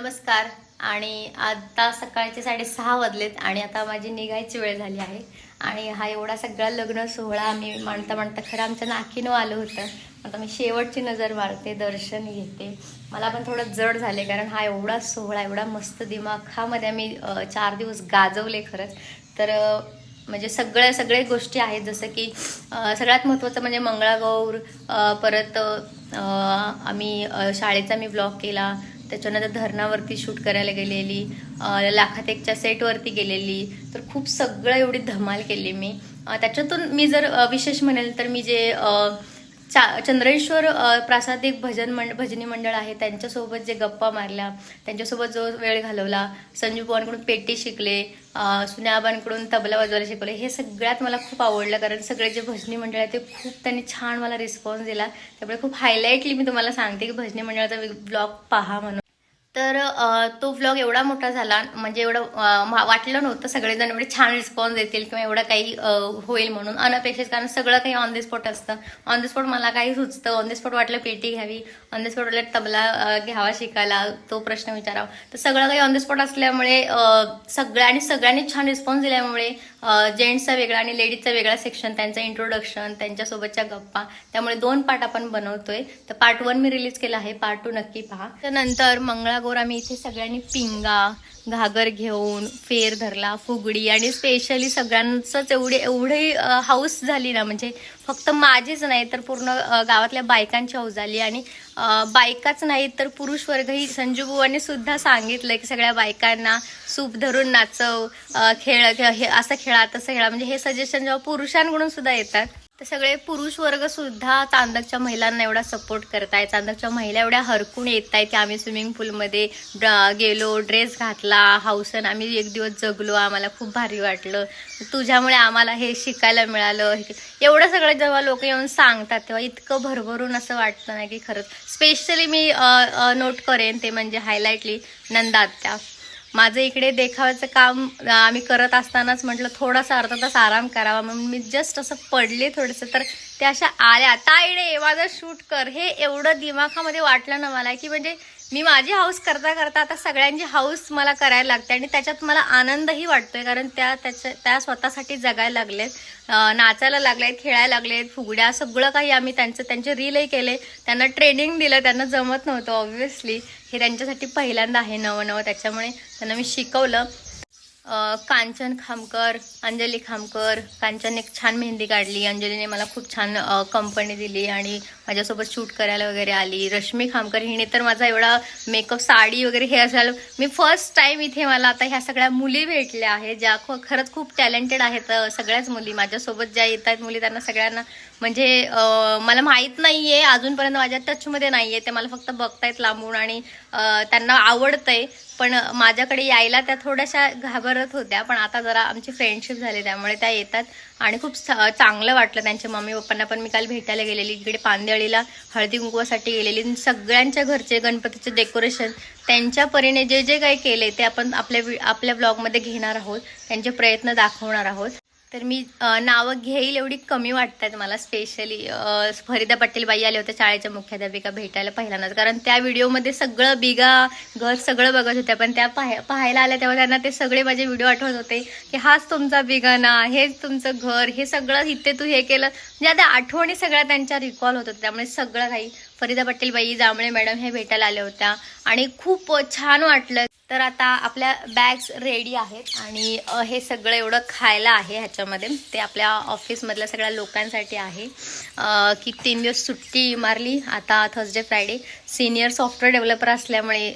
नमस्कार. आणि आता सकाळचे साडेसहा वाजलेत आणि आता माझी निघायची वेळ झाली आहे. आणि हा एवढा सगळा लग्न सोहळा आम्ही मांडता मांडता खरं आमच्या नाकीनं आलं होतं. आता मी शेवटची नजर मारते दर्शन घेते. मला पण थोडं जड झाले कारण हा एवढा सोहळा एवढा मस्त दिमाखामध्ये आम्ही चार दिवस गाजवले खरंच. तर म्हणजे सगळ्या सगळ्या गोष्टी आहेत जसं की सगळ्यात महत्त्वाचं म्हणजे मंगळागौर परत आम्ही शाळेचा मी ब्लॉग केला. त्याच्यानंतर धरणावरती शूट करायला गेलेली लाखात एकच्या सेटवरती गेलेली. तर खूप सगळं एवढी धमाल केली मी. त्याच्यातून मी जर विशेष म्हणेल तर मी जे चा चंद्रेश्वर प्रासादिक भजन मंड भजनी मंडळ आहे त्यांच्यासोबत जे गप्पा मारल्या त्यांच्यासोबत जो वेळ घालवला संजू पवारांकडून पेटी शिकले अ, सुन्याबांकडून तबला वाजवायला शिकवले हे सगळ्यात मला खूप आवडलं. कारण सगळे जे भजनी मंडळ आहे ते खूप त्यांनी छान मला रिस्पॉन्स दिला. त्यामुळे खूप हायलाईटली मी तुम्हाला सांगते की भजनी मंडळाचा ब्लॉग पहा म्हणून. तर तो व्लॉग एवढा मोठा झाला म्हणजे एवढं वाटलं नव्हतं सगळेजण एवढे छान रिस्पॉन्स देतील किंवा एवढं काही होईल म्हणून. अनपेक्षित कारण सगळं काही ऑन द स्पॉट असतं. ऑन द स्पॉट मला काही सुचतं. ऑन द स्पॉट वाटलं पेटी घ्यावी. ऑन द स्पॉट वाटलं तबला घ्यावा शिकायला. तो प्रश्न विचारावा. तर सगळं काही ऑन द स्पॉट असल्यामुळे सगळ्या आणि सगळ्यांनी छान रिस्पॉन्स दिल्यामुळे जेंट्सचा वेगळा आणि लेडीजचा वेगळा सेक्शन त्यांचं इंट्रोडक्शन त्यांच्यासोबतच्या गप्पा. त्यामुळे दोन पार्ट आपण बनवतोय. तर पार्ट वन मी रिलीज केला आहे. पार्ट टू नक्की पहा. त्यानंतर मंगळागौर आम्ही इथे सगळ्यांनी पिंगा घागर घेऊन फेर धरला फुगडी आणि स्पेशली सगळ्यांचंच एवढे एवढी हाऊस झाली ना म्हणजे फक्त माझीच नाही तर पूर्ण गावातल्या बायकांची हाऊस झाली आणि बायकाच नाही तर पुरुष वर्गही संजूबुवांनी सुद्धा सांगितलं की सगळ्या बायकांना सूप धरून नाचव खेळ हे असं खेळा तसं खेळा म्हणजे हे सजेशन जेव्हा पुरुषांकडून सुद्धा येतात तर सगळे पुरुष वर्ग सुद्धा चांदकच्या महिलांना एवढा सपोर्ट करताय. चांदकच्या महिला एवढ्या हरकून येत आहेत की आम्ही स्विमिंग पूलमध्ये ड- गेलो ड्रेस घातला हाऊसन आम्ही एक दिवस जगलो आम्हाला खूप भारी वाटलं. तुझ्यामुळे आम्हाला हे शिकायला मिळालं. हे- एवढं सगळं जेव्हा लोक येऊन सांगतात तेव्हा इतकं भरभरून असं वाटतं ना की खरंच. स्पेशली मी नोट करेन ते म्हणजे हायलाईटली नंदात्या. माझं इकडे देखावायचं काम आम्ही करत असतानाच म्हटलं थोडासा अर्धा तास आराम करावा. म्हणून मी जस्ट असं पडले थोडंसं. तर त्या अशा आल्या. ताईडे माझं शूट कर. हे एवढं दिमाखामध्ये वाटलं ना मला की म्हणजे मी माझी हाऊस करता करता आता सगळ्यांची हाऊस मला करायला लागते आणि त्याच्यात मला आनंदही वाटतोय कारण त्या त्याच्या त्या स्वतःसाठी जगायला लागलेत नाचायला लागलेत खेळायला लागलेत फुगड्या सगळं काही आम्ही त्यांचं त्यांचे रीलही केले. त्यांना ट्रेनिंग दिलं त्यांना जमत नव्हतं ऑब्व्हियसली हे त्यांच्यासाठी पहिल्यांदा आहे नवं नवं त्याच्यामुळे त्यांना मी शिकवलं. कांचन खामकर अंजली खामकर कांचन एक छान मेहंदी काढली. अंजलीने मला खूप छान कंपनी दिली आणि माझ्यासोबत शूट करायला वगैरे आली. रश्मी खामकर हिने तर माझा एवढा मेकअप साडी वगैरे हे असायला मी फर्स्ट टाईम इथे मला आता ह्या सगळ्या मुली भेटल्या आहेत ज्या ख- खरंच खूप टॅलेंटेड आहेत सगळ्याच मुली. माझ्यासोबत ज्या येत आहेत मुली त्यांना सगळ्यांना म्हणजे मला माहीत नाही आहे अजूनपर्यंत माझ्या टचमध्ये नाही आहे ते मला फक्त बघतायत लांबून आणि त्यांना आवडतंय. पण माझ्याकडे यायला त्या थोड्याशा घाबरत होत्या. पण आता जरा आमची फ्रेंडशिप झाली त्यामुळे त्या येतात. आणि खूप चांगलं वाटलं त्यांच्या मम्मी पप्पांना पण. मी काल भेटायला गेलेली. इकडे पांदेळीला हळदी कुंकवासाठी गेलेली. आणि सगळ्यांच्या घरचे गणपतीचे डेकोरेशन त्यांच्या परीने जे जे काही केले ते आपण आपल्या आपल्या ब्लॉगमध्ये घेणार आहोत. त्यांचे प्रयत्न दाखवणार आहोत. तर मी नावं घेईल एवढी कमी वाटतात मला स्पेशली फरिदा पटेल बाई आल्या होत्या शाळेच्या मुख्याध्यापिका भेटायला पहिल्यांदाच. कारण त्या व्हिडिओमध्ये सगळं बिगा घर सगळं बघत होत्या पण त्या पाह पाहायला आल्या तेव्हा त्यांना ते सगळे माझे व्हिडिओ आठवत होते की हाच तुमचा बिगाना हेच तुमचं घर हे सगळं इथे तू हे केलं. म्हणजे आता आठवणी सगळ्या त्यांच्या रिकॉल होत होत्या त्यामुळे सगळं काही फरीदा पटेल बाई जांभळे मॅडम हे भेटायला आल्या होत्या. आणि खूप छान वाटलं. तर आता आपल्या बॅग्स रेडी आहेत. आणि हे सगळं एवढं खायला आहे ह्याच्यामध्ये. ते आपल्या ऑफिसमधल्या सगळ्या लोकांसाठी आहे. की तीन दिवस सुट्टी मारली. आता Thursday Friday senior software developer असल्यामुळे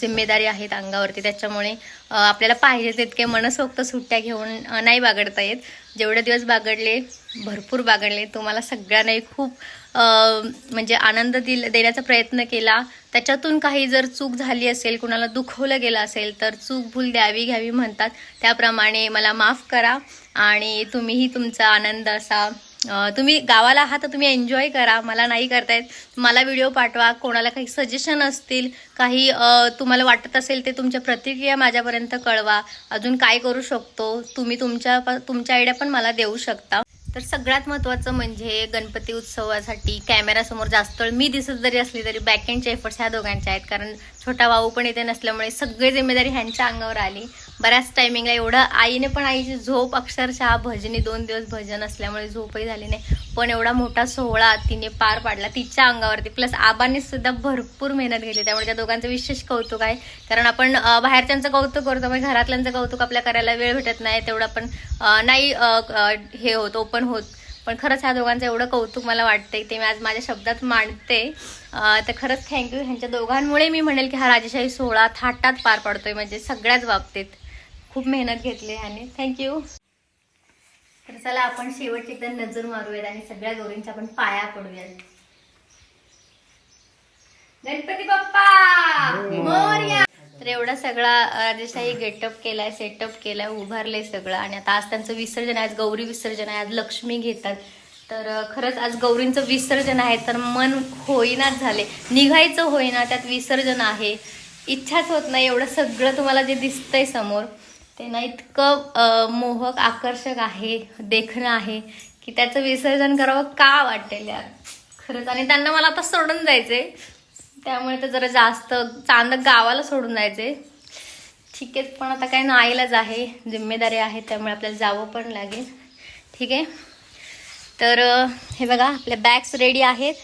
जिम्मेदारी आहेत अंगावरती. त्याच्यामुळे आपल्याला पाहिजे तितके मनसोक्त सुट्ट्या घेऊन नाही बागडता येत. जेवढे दिवस बागडले भरपूर बागडले तुम्हाला सगळ्यांनाही खूप म्हणजे आनंद दिल देण्याचा प्रयत्न केला. त्याच्यातून काही जर चूक झाली असेल कुणाला दुखवलं गेलं असेल तर चूक भूल द्यावी घ्यावी म्हणतात. त्याप्रमाणे मला माफ करा आणि तुम्हीही तुमचा आनंद असा तुम्ही गावाला आहात तर तुम्ही एन्जॉय करा. मला नाही करतायत. मला व्हिडिओ पाठवा. कोणाला काही सजेशन असतील काही तुम्हाला वाटत असेल ते तुमच्या प्रतिक्रिया माझ्यापर्यंत कळवा. अजून काय करू शकतो? तुम्ही तुमच्या तुमच्या आयडिया पण मला देऊ शकता. तर सगळ्यात महत्त्वाचं म्हणजे गणपती उत्सवासाठी कॅमेरासमोर जास्त वेळ मी दिसत जरी असली तरी बॅक एंडचे एफर्ट्स ह्या दोघांच्या आहेत. कारण छोटा भाऊ पण इथे नसल्यामुळे सगळी जिम्मेदारी ह्यांच्या अंगावर आली. बऱ्याच टायमिंगला एवढं आईने पण आईची झोप अक्षरशः भजनी दोन दिवस भजन असल्यामुळे झोपही झाली नाही. पण एवढा मोठा सोहळा तिने पार पाडला तिच्या अंगावरती. प्लस आबाने सुद्धा भरपूर मेहनत घेतली. त्यामुळे त्या दोघांचं विशेष कौतुक आहे. कारण आपण बाहेरच्यांचं कौतुक करतो पण घरातल्यांचं कौतुक आपल्या करायला वेळ भेटत नाही. तेवढं आपण नाही हे होत ओपन होत. पण खरंच ह्या दोघांचं एवढं कौतुक मला वाटतंय ते मी आज माझ्या शब्दात मांडते. तर खरंच थँक्यू ह्यांच्या दोघांमुळे मी म्हणेल की हा राजेशाही सोहळा थाटात पार पाडतोय. म्हणजे सगळ्याच बाबतीत. खूप मेहनत घेतली ह्याने. थँक्यू तर चला आपण शेवटची एकदा नजर मारूयात आणि सगळ्या गौरींच्या आपण पाया पडूयात. गणपती बाप्पा! मोरया! तर एवढा सगळा राजेशाही गेटअप केलाय सेटअप केलाय उभारलंय सगळं. आणि आता आज त्यांचं विसर्जन आहे आज गौरी विसर्जन आहे आज लक्ष्मी घेतात. तर खरंच आज गौरींचं विसर्जन आहे तर मन होईनाच झाले. निघायचं होईना त्यात विसर्जन आहे. इच्छाच होत नाही एवढं सगळं तुम्हाला जे दिसतंय समोर. ते ना इतकं मोहक आकर्षक आहे देखणं आहे की त्याचं विसर्जन करावं का वाटेल यार? खरंच. आणि त्यांना मला आता सोडून जायचंय. त्यामुळे तर जरा जास्त चांद गावाला सोडून जायचे ठीक आहे पण आता काय नाईलाज आहे जिम्मेदारी आहे त्यामुळे आपल्याला जावं पण लागेल. ठीक आहे? तर हे बघा आपल्या बॅग्स रेडी आहेत.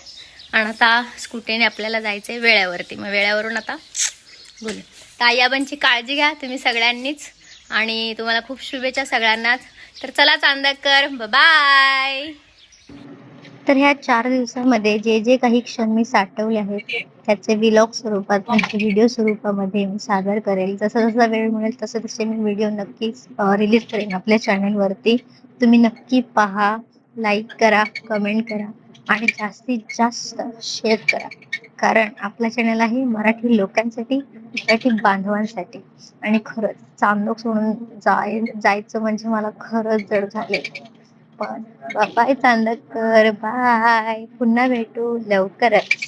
आणि आता स्कूटीने आपल्याला जायचं आहे वेळेवरती मग वेळेवरून आता बोलू. तर काळजी घ्या तुम्ही सगळ्यांनीच. आणि तुम्हाला खूप शुभेच्छा सगळ्यांनाच. तर चला चांदकर बाय तर ह्या चार दिवसामध्ये जे जे काही क्षण मी साठवले आहेत त्याचे विलॉग स्वरूपात म्हणजे व्हिडिओ स्वरूपामध्ये मी सादर करेल. जसा जसा वेळ मिळेल तसे तसे मी व्हिडिओ नक्कीच रिलीज करेन आपल्या चॅनलवरती तुम्ही नक्की पहा लाईक करा कमेंट करा आणि जास्तीत जास्त शेअर करा. कारण आपला चॅनल आहे मराठी लोकांसाठी मराठी बांधवांसाठी. आणि खरंच चांदोक सोडून जाय जायचं म्हणजे मला खरंच जड झाले पण बाय चांदकर बाय पुन्हा भेटू लवकरच.